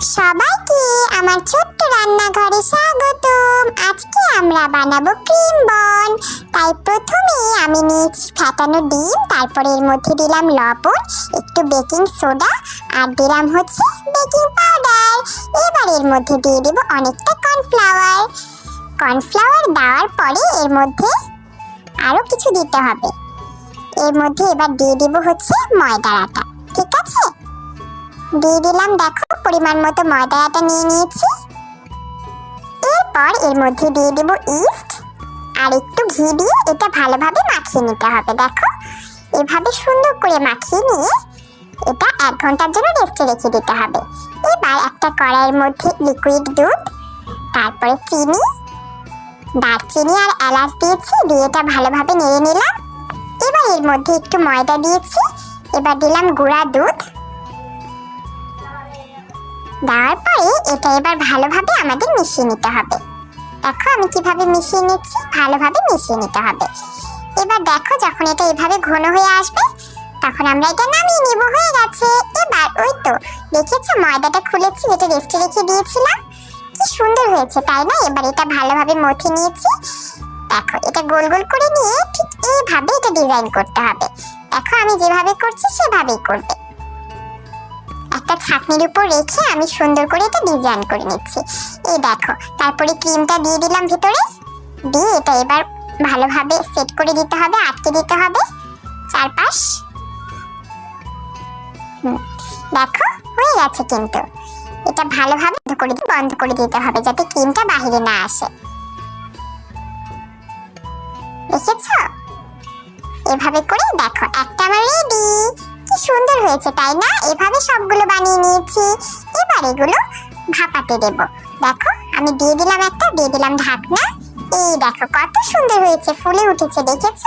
সবাইকে আমার ছোট্ট রান্নাঘরে স্বাগতম। আজকে আমরা বানাবো ক্রিম বন। তাই প্রথমে আমি নিয়েছি ফ্যাটানো ডিম, তারপরে এর মধ্যে দিলাম লবণ, একটু বেকিং সোডা, আর দিলাম হচ্ছে বেকিং পাউডার। এবার এর মধ্যে দিয়ে দেবো অনেকটা কর্নফ্লাওয়ার। কর্নফ্লাওয়ার দেওয়ার পরে এর মধ্যে আরও কিছু দিতে হবে। এর মধ্যে এবার দিয়ে দেবো হচ্ছে ময়দার আটা। দিয়ে দিলাম দেখো, পরিমাণ মতো ময়দা আটা নিয়ে নিয়েছি। এরপর এর মধ্যে দিয়ে দেবো ইস্ট, আর একটু ঘি দিয়ে এটা ভালোভাবে মাখিয়ে নিতে হবে, দেখো। এভাবে সুন্দর করে মাখিয়ে নিয়ে এটা এক ঘণ্টার জন্য রেস্টে রেখে দিতে হবে। এবার একটা কড়াইয়ের মধ্যে লিকুইড দুধ, তারপরে চিনি, দারচিনি আর এলাচ দিয়েছি, দিয়ে এটা ভালোভাবে নেড়ে নিলাম। এবার এর মধ্যে একটু ময়দা দিয়েছি, এবার দিলাম গুঁড়া দুধ। দেওয়ার পরে এটা এবার ভালোভাবে আমাদের মিশিয়ে নিতে হবে। দেখো আমি কীভাবে মিশিয়ে নিচ্ছি, ভালোভাবে মিশিয়ে নিতে হবে। এবার দেখো যখন এটা এভাবে ঘন হয়ে আসবে, তখন আমরা এটা নামিয়ে নিব, হয়ে গেছে। এবার ওই তো, দেখেছ ময়দাটা খুলেছি যেটা রেস্টে রেখে দিয়েছিলাম। কি সুন্দর হয়েছে, তাই না? এবার এটা ভালোভাবে মথে নিয়েছি। দেখো, এটা গোল গোল করে নিয়ে ঠিক এইভাবে এটা ডিজাইন করতে হবে। দেখো আমি যেভাবে করছি, সেভাবেই করবে। একটা ছাকনির উপর রেখে আমি সুন্দর করে এটা ডিজাইন করে নিচ্ছি। এই দেখো, তারপরে ক্রিমটা দিয়ে দিলাম ভিতরে। দিয়ে এটা এবার ভালোভাবে সেট করে দিতে হবে, আটকে দিতে হবে। চারপাশ। দেখো, হয়ে গেছে কিন্তু। এটা ভালোভাবে বন্ধ করে বন্ধ করে দিতে হবে, যাতে ক্রিমটা বাহিরে না আসে। দেখেছ? এভাবে করে দেখো, একটা আমার রেডি কি সুন্দর হয়েছে, তাই না? এভাবে সবগুলো বানিয়ে নিয়েছি। এবার এগুলো ভাপাতে দেব। দেখো, আমি দিয়ে দিলাম একটা, দিয়ে দিলাম ঢাকনা। এই দেখো, কত সুন্দর হয়েছে, ফুলে উঠেছে, দেখেছ?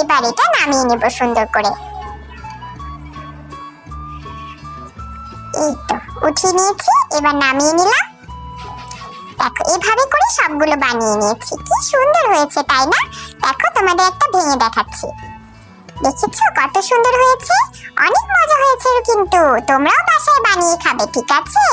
এবার এটা নামিয়ে নেব সুন্দর করে। এই তো, উঠিয়ে নিয়েছি, এবার নামিয়ে নিলাম। দেখো, এভাবে করে সবগুলো বানিয়ে নিয়েছি। কি সুন্দর হয়েছে, তাই না? দেখো, তোমাদের একটা ভেঙে দেখাচ্ছি। দেখেছ কত সুন্দর হয়েছে? অনেক মজা হয়েছে কিন্তু। তোমরাও বাসায় বানিয়ে খাবে ঠিক আছে?